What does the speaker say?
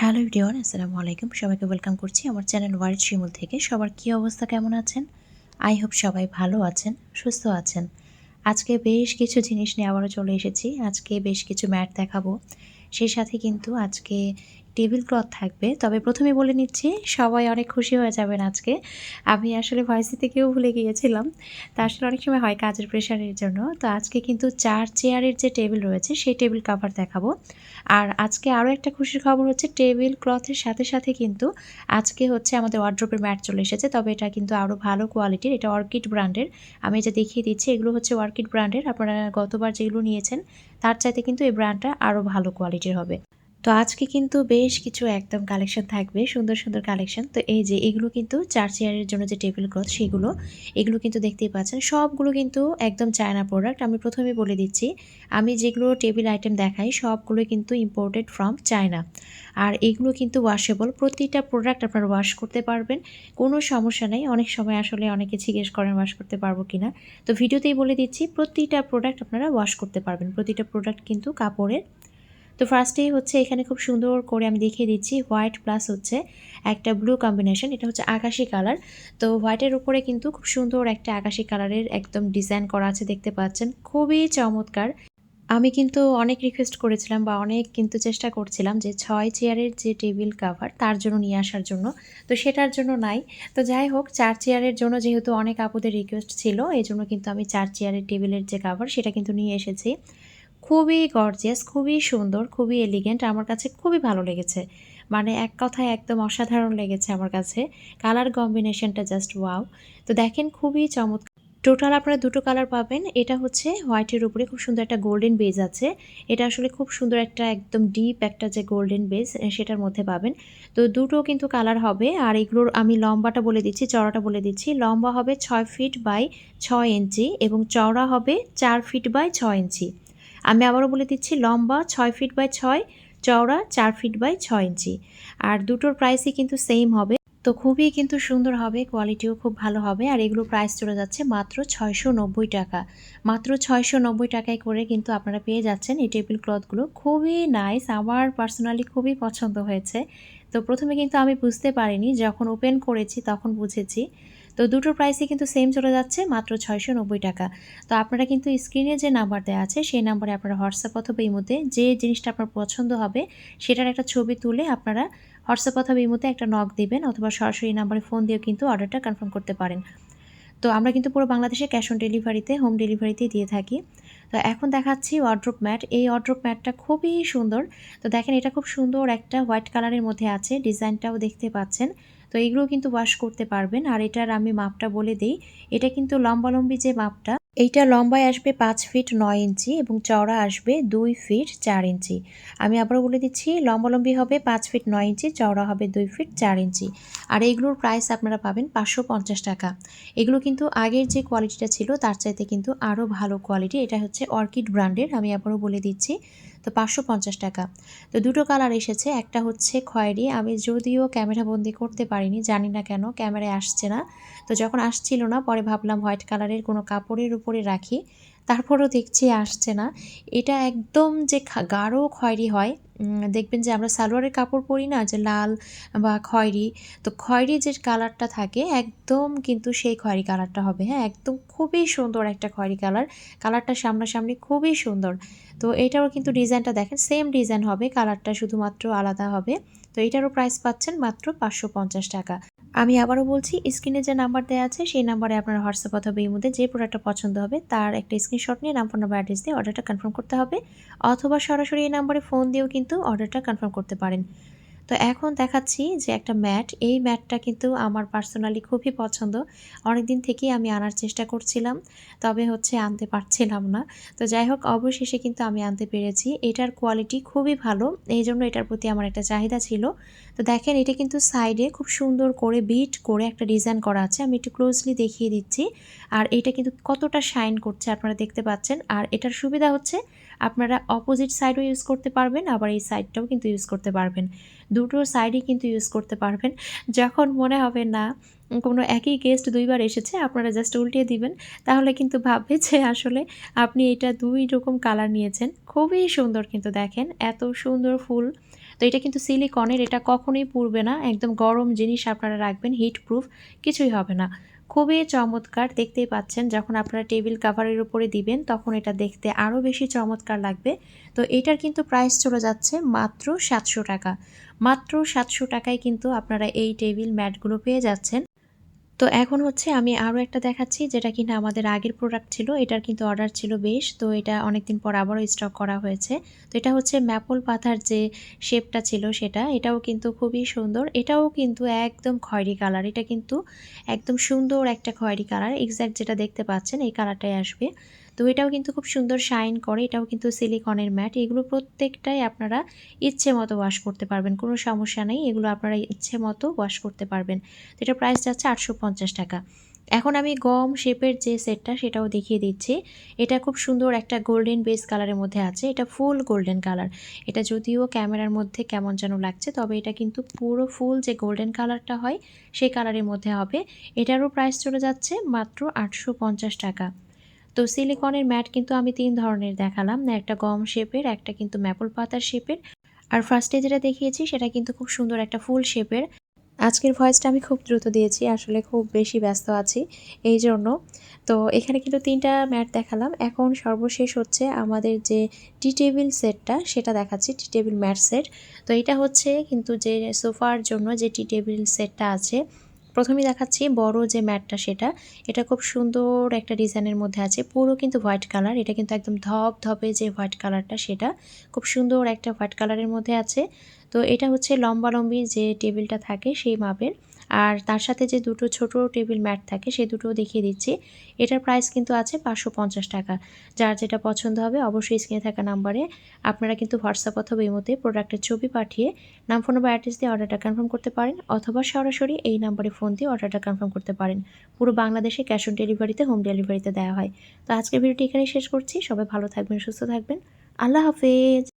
Hello ভিডিওন আসসালামু আলাইকুম। সবাইকে ওয়েলকাম করছি আমার চ্যানেল ওয়ার্ল্ড শিমুল থেকে। সবার কি অবস্থা, কেমন আছেন? আই হোপ সবাই ভালো আছেন, সুস্থ আছেন। আজকে বেশ কিছু জিনিস নিয়ে আবারও চলে এসেছি। আজকে বেশ কিছু ম্যাট দেখাবো। সেই সাথে কিন্তু আজকে টেবিল ক্লথ থাকবে। তবে প্রথমে বলে নিচ্ছি, সবাই অনেক খুশি হয়ে যাবেন আজকে। আমি আসলে ভয়েসি থেকেও ভুলে গিয়েছিলাম। তা আসলে অনেক সময় হয় কাজের প্রেশারের জন্য। তো আজকে কিন্তু চার চেয়ারের যে টেবিল রয়েছে, সেই টেবিল কাভার দেখাবো। আর আজকে আরও একটা খুশির খবর হচ্ছে টেবিল ক্লথের সাথে সাথে কিন্তু আজকে হচ্ছে আমাদের ওয়ার্ড্রোপের ম্যাট চলে এসেছে। তবে এটা কিন্তু আরও ভালো কোয়ালিটির এটা অর্কিড ব্র্যান্ডের আমি যে দেখিয়ে দিচ্ছি, এগুলো হচ্ছে অর্কিড ব্র্যান্ডের আপনারা গতবার যেগুলো নিয়েছেন, তার চাইতে কিন্তু এই ব্র্যান্ডটা আরও ভালো কোয়ালিটির হবে। তো আজকে কিন্তু বেশ কিছু একদম কালেকশন থাকবে, সুন্দর সুন্দর কালেকশন তো এই যে এগুলো কিন্তু চার চেয়ারের জন্য যে টেবিল ক্লথ সেগুলো, এগুলো কিন্তু দেখতেই পাচ্ছেন। সবগুলো কিন্তু একদম চায়না প্রোডাক্ট আমি প্রথমে বলে দিচ্ছি, আমি যেগুলো টেবিল আইটেম দেখাই, সবগুলো কিন্তু ইম্পোর্টেড ফ্রম চায়না আর এগুলো কিন্তু ওয়াশেবল প্রতিটা প্রোডাক্ট আপনারা ওয়াশ করতে পারবেন। কোনো সমস্যা নেই। অনেক সময় আসলে অনেকে জিজ্ঞেস করেন ওয়াশ করতে পারব কি না তো ভিডিওতেই বলে দিচ্ছি, প্রতিটা প্রোডাক্ট আপনারা ওয়াশ করতে পারবেন। প্রতিটা প্রোডাক্ট কিন্তু কাপড়ের তো ফার্স্টেই হচ্ছে এখানে খুব সুন্দর করে আমি দেখিয়ে দিচ্ছি হোয়াইট প্লাস হচ্ছে একটা ব্লু কম্বিনেশন এটা হচ্ছে আকাশি কালার তো হোয়াইটের উপরে কিন্তু খুব সুন্দর একটা আকাশি কালারের একদম ডিজাইন করা আছে, দেখতে পাচ্ছেন। খুবই চমৎকার। আমি কিন্তু অনেক রিকোয়েস্ট করেছিলাম বা অনেক কিন্তু চেষ্টা করছিলাম যে ছয় চেয়ারের যে টেবিল কাভার তার জন্য নিয়ে আসার জন্য। তো সেটার জন্য নাই। তো যাই হোক, চার চেয়ারের জন্য যেহেতু অনেক আপুদের রিকোয়েস্ট ছিল এই জন্য কিন্তু আমি চার চেয়ারের টেবিলের যে কাভার সেটা কিন্তু নিয়ে এসেছি। খুবই গর্জিয়াস খুবই সুন্দর, খুবই এলিগেন্ট আমার কাছে খুবই ভালো লেগেছে। মানে এক কথায় একদম অসাধারণ লেগেছে আমার কাছে। কালার কম্বিনেশনটা জাস্ট ওয়াও তো দেখেন খুবই চমৎকার। টোটাল আপনারা দুটো কালার পাবেন। এটা হচ্ছে হোয়াইটের উপরে খুব সুন্দর একটা গোল্ডেন বেজ আছে। এটা আসলে খুব সুন্দর একটা একদম ডিপ একটা যে গোল্ডেন বেজ সেটার মধ্যে পাবেন। তো দুটো কিন্তু কালার হবে। আর এগুলোর আমি লম্বাটা বলে দিচ্ছি চড়াটা বলে দিচ্ছি। লম্বা হবে ছয় ফিট বাই ছয় ইঞ্চি এবং চওড়া হবে চার ফিট বাই ছয় ইঞ্চি আমি আবারও বলে দিচ্ছি, লম্বা ছয় ফিট বাই ছয়, চওড়া চার ফিট বাই ছয় ইঞ্চি। আর দুটোর প্রাইসই কিন্তু সেম হবে। তো খুবই কিন্তু সুন্দর হবে কোয়ালিটিও খুব ভালো হবে। আর এগুলো প্রাইস চলে যাচ্ছে মাত্র ছয়শো নব্বই টাকা। মাত্র ছয়শো নব্বই টাকায় করে কিন্তু আপনারা পেয়ে যাচ্ছেন এই টেবিল ক্লথগুলো খুবই নাইস আমার পার্সোনালি খুবই পছন্দ হয়েছে। তো প্রথমে কিন্তু আমি বুঝতে পারিনি, যখন ওপেন করেছি তখন বুঝেছি। তো দুটোর প্রাইসই কিন্তু সেম চলে যাচ্ছে, মাত্র ছয়শো নব্বই টাকা। তো আপনারা কিন্তু স্ক্রিনে যে নাম্বার দেওয়া আছে, সেই নাম্বারে আপনারা হোয়াটসঅ্যাপ অথবা ইমোতে যে জিনিসটা আপনার পছন্দ হবে, সেটার একটা ছবি তুলে আপনারা হোয়াটসঅ্যাপ অথবা ইমোতে একটা নক দিবেন অথবা সরাসরি নাম্বারে ফোন দিয়েও কিন্তু অর্ডারটা কনফার্ম করতে পারেন। তো আমরা কিন্তু পুরো বাংলাদেশে ক্যাশ অন ডেলিভারিতে হোম ডেলিভারিতে দিয়ে থাকি। তো এখন দেখাচ্ছি ওয়ার্ড্রোপ ম্যাট এই ওয়ার্ড্রোপ ম্যাটটা খুবই সুন্দর। তো দেখেন এটা খুব সুন্দর একটা হোয়াইট কালারের মধ্যে আছে ডিজাইনটাও দেখতে পাচ্ছেন। তো এগুলো কিন্তু ওয়াশ করতে পারবেন। আর এটার আমি মাপটা বলে দিই, এটা কিন্তু লম্বালম্বি যে মাপটা, এইটা লম্বায় আসবে পাঁচ ফিট নয় ইঞ্চি এবং চওড়া আসবে দুই ফিট চার ইঞ্চি। আমি আবার বলে দিচ্ছি, লম্বালম্বি হবে পাঁচ ফিট নয় ইঞ্চি, চওড়া হবে দুই ফিট চার ইঞ্চি। আর এগুলোর প্রাইস আপনারা পাবেন পাঁচশো পঞ্চাশ টাকা। এগুলো কিন্তু আগের যে কোয়ালিটিটা ছিল, তার চাইতে কিন্তু আরও ভালো কোয়ালিটি এটা হচ্ছে অর্কিড ব্র্যান্ডের, আমি আবারও বলে দিচ্ছি। তো পাঁচশো পঞ্চাশ টাকা। তো দুটো কালার এসেছে, একটা হচ্ছে খয়েরি। আমি যদিও ক্যামেরা বন্দি করতে পারিনি, জানি না কেন, ক্যামেরায় আসছে না। তো যখন আসছিল না, পরে ভাবলাম হোয়াইট কালারের কোনো কাপড়ের উপরে রাখি। তারপরও দেখছি আসছে না। এটা একদম যে গাঢ় খয়েরি হয় দেখবেন যে আমরা সালোয়ারের কাপড় পরি না, যে লাল বা খয়েরি, তো খয়েরি যে কালারটা থাকে, একদম কিন্তু সেই খয়েরি কালারটা হবে। হ্যাঁ একদম খুবই সুন্দর একটা খয়েরি কালার, কালারটা সামনাসামনি খুবই সুন্দর। তো এটারও কিন্তু ডিজাইনটা দেখেন, সেম ডিজাইন হবে, কালারটা শুধুমাত্র আলাদা হবে। তো এটারও প্রাইস পাচ্ছেন মাত্র পাঁচশো পঞ্চাশ টাকা। আমি আবারও বলছি, স্ক্রিনে যে নাম্বার দেওয়া আছে, সেই নাম্বারে আপনার হোয়াটসঅ্যাপ অথবা এই মধ্যে যে প্রোডাক্টটা পছন্দ হবে, তার একটা স্ক্রিনশট নিয়ে নাম ফোন নাম্বার অ্যাড্রেস দিয়ে অর্ডারটা কনফার্ম করতে হবে। অথবা সরাসরি এই নাম্বারে ফোন দিয়েও কিন্তু অর্ডারটা কনফার্ম করতে পারেন। তো এখন দেখাচ্ছি যে একটা ম্যাট, এই ম্যাটটা কিন্তু আমার পার্সোনালি খুবই পছন্দ। অনেক দিন থেকেই আমি আনার চেষ্টা করছিলাম, তবে হচ্ছে আনতে পারছিলাম না। তো যাই হোক, অবশেষে কিন্তু আমি আনতে পেরেছি। এটার কোয়ালিটি খুবই ভালো, এই জন্য এটার প্রতি আমার একটা চাহিদা ছিল। তো দেখেন, এটা কিন্তু সাইডে খুব সুন্দর করে বিট করে একটা ডিজাইন করা আছে। আমি একটু ক্লোজলি দেখিয়ে দিচ্ছি। আর এটা কিন্তু কতটা শাইন করছে আপনারা দেখতে পাচ্ছেন। আর এটার সুবিধা হচ্ছে আপনারা অপোজিট সাইডও ইউজ করতে পারবেন, আবার এই সাইডটাও কিন্তু ইউজ করতে পারবেন। দুটো সাইডই কিন্তু ইউজ করতে পারবেন। যখন মনে হবে না, কোনো একই গেস্ট দুইবার এসেছে, আপনারা জাস্ট উল্টিয়ে দিবেন। তাহলে কিন্তু ভাববে যে আসলে আপনি এটা দুই রকম কালার নিয়েছেন। খুবই সুন্দর কিন্তু দেখেন, এত সুন্দর ফুল। তো এটা কিন্তু সিলিকনের এটা কখনোই পুড়বে না। একদম গরম জিনিস আপনারা রাখবেন হিট প্রুফ কিছুই হবে না। খুবই চমৎকার দেখতেই পাচ্ছেন, যখন আপনারা টেবিল কাভারের উপরে দিবেন, তখন এটা দেখতে আরও বেশি চমৎকার লাগবে। তো এটার কিন্তু প্রাইস চলে যাচ্ছে মাত্র সাতশো টাকা। মাত্র সাতশো টাকায় কিন্তু আপনারা এই টেবিল ম্যাটগুলো পেয়ে যাচ্ছেন। তো এখন হচ্ছে আমি আরও একটা দেখাচ্ছি যেটা কিনা আমাদের আগের প্রোডাক্ট ছিল, এটার কিন্তু অর্ডার ছিল বেশ, তো এটা অনেকদিন পর আবারও স্টক করা হয়েছে। তো এটা হচ্ছে ম্যাপল পাথার যে শেপটা ছিল সেটা, এটাও কিন্তু খুবই সুন্দর, এটাও কিন্তু একদম খয়েরি কালার এটা কিন্তু একদম সুন্দর একটা খয়েরি কালার এক্স্যাক্ট যেটা দেখতে পাচ্ছেন এই কালারটাই আসবে। তো এটাও কিন্তু খুব সুন্দর শাইন করে, এটাও কিন্তু সিলিকনের ম্যাট। এগুলো প্রত্যেকটাই আপনারা ইচ্ছে মতো ওয়াশ করতে পারবেন, কোনো সমস্যা নেই, এগুলো আপনারা ইচ্ছে মতো ওয়াশ করতে পারবেন। তো এটার প্রাইস যাচ্ছে আটশো পঞ্চাশ টাকা। এখন আমি গম শেপের যে সেটটা সেটাও দেখিয়ে দিচ্ছি। এটা খুব সুন্দর একটা গোল্ডেন বেস কালারের মধ্যে আছে, এটা ফুল গোল্ডেন কালার এটা যদিও ক্যামেরার মধ্যে কেমন যেন লাগছে, তবে এটা কিন্তু পুরো ফুল যে গোল্ডেন কালারটা হয়, সেই কালারের মধ্যে হবে। এটারও প্রাইস চলে যাচ্ছে মাত্র আটশো পঞ্চাশ টাকা। তো সিলিকনের ম্যাট কিন্তু আমি তিন ধরনের দেখালাম। একটা গম শেপের, একটা কিন্তু ম্যাপল পাতার শেপের। আর ফার্স্টে যেটা দেখিয়েছি, সেটা কিন্তু খুব সুন্দর একটা ফুল শেপের। আজকের ভয়েসটা আমি খুব দ্রুত দিয়েছি, আসলে খুব বেশি ব্যস্ত আছি এই জন্য তো এখানে কিন্তু তিনটা ম্যাট দেখালাম। এখন সর্বশেষ হচ্ছে আমাদের যে টি টেবিল সেটটা সেটা দেখাচ্ছি টি টেবিল ম্যাট সেট তো এটা হচ্ছে কিন্তু যে সোফার জন্য যে টি টেবিল সেটটা আছে প্রথমেই দেখাচ্ছি বড় যে ম্যাটটা সেটা, এটা খুব সুন্দর একটা ডিজাইনের মধ্যে আছে, পুরো কিন্তু হোয়াইট কালার, এটা কিন্তু একদম ধপ ধপে যে হোয়াইট কালারটা সেটা, খুব সুন্দর একটা হোয়াইট কালারের মধ্যে আছে। তো এটা হচ্ছে লম্বালম্বি যে টেবিলটা থাকে সেই মাপের আর তার সাথে যে দুটো ছোট টেবিল ম্যাট থাকে, সে দুটোও দেখিয়ে দিচ্ছি। এটার প্রাইস কিন্তু আছে পাঁচশো পঞ্চাশ টাকা। যার যেটা পছন্দ হবে অবশ্যই স্ক্রিনে থাকা নাম্বারে আপনারা কিন্তু হোয়াটসঅ্যাপ অথবা মধ্যে প্রোডাক্টের ছবি পাঠিয়ে নাম ফোন বা অ্যাড্রেস দিয়ে অর্ডারটা কনফার্ম করতে পারেন অথবা সরাসরি এই নাম্বারে ফোন দিয়ে অর্ডারটা কনফার্ম করতে পারেন। পুরো বাংলাদেশে ক্যাশ অন ডেলিভারিতে হোম ডেলিভারিতে দেওয়া হয়। তো আজকের ভিডিওটি এখানেই শেষ করছি। সবাই ভালো থাকবেন, সুস্থ থাকবেন। আল্লাহ হাফেজ।